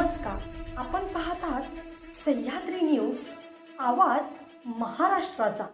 नमस्कार. आपण पाहतात सह्याद्री न्यूज आवाज महाराष्ट्राचा.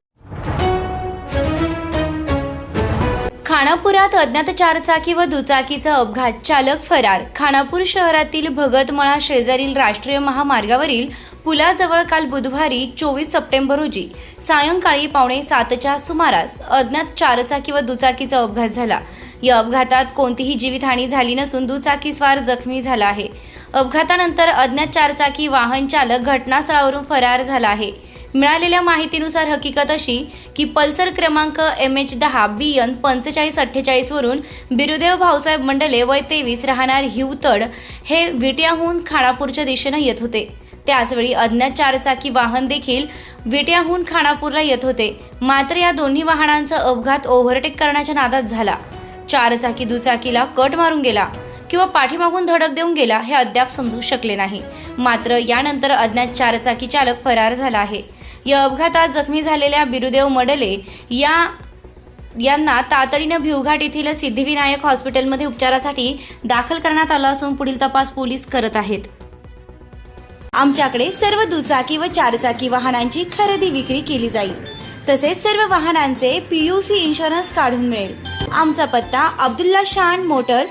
खानापुरात अज्ञात चारचाकी व दुचाकीचा अपघात. चालक फरार. खानापूर शहरातील भगतमळा शेजारील राष्ट्रीय महामार्गावरील पुलाजवळ काल बुधवारी चोवीस सप्टेंबर रोजी सायंकाळी पावणे सातच्या सुमारास अज्ञात चारचाकी व दुचाकीचा अपघात झाला. या अपघातात कोणतीही जीवितहानी झाली नसून दुचाकीस्वार जखमी झाला आहे. अपघातानंतर अज्ञात चारचाकी वाहन चालक घटनास्थळावरून फरार झाला आहे. मिळालेल्या माहितीनुसार हकीकत अशी की पल्सर क्रमांक एम एच दहा बी एन पंचेचाळीस अठ्ठेचाळीसवरून बिरुदेव भाऊसाहेब मंडले वय तेवीस राहणार हिवतड हे विट्याहून खानापूरच्या दिशेनं येत होते. त्याचवेळी अज्ञात चारचाकी वाहन देखील विट्याहून खानापूरला येत होते. मात्र या दोन्ही वाहनांचा अपघात ओव्हरटेक करण्याच्या नादात झाला. चारचाकी दुचाकीला कट मारून गेला. किंवा पाठीमागून धडक देऊन गेला हे अद्याप समजू शकले नाही. मात्र यानंतर अज्ञात चारचाकी चालक फरार झाला आहे. या अपघातात जखमी झालेल्या बिरुदेव मडले या यांना तातडीनं भिवघाट येथील सिद्धिविनायक हॉस्पिटलमध्ये उपचारासाठी दाखल करण्यात आलं असून पुढील तपास पोलीस करत आहेत. आमच्याकडे सर्व दुचाकी व चारचाकी वाहनांची खरेदी विक्री केली जाईल. तसेच सर्व वाहनांचे पीयूसी इन्शुरन्स काढून मिळेल. आमचा पत्ता अब्दुल्ला शान मोटर्स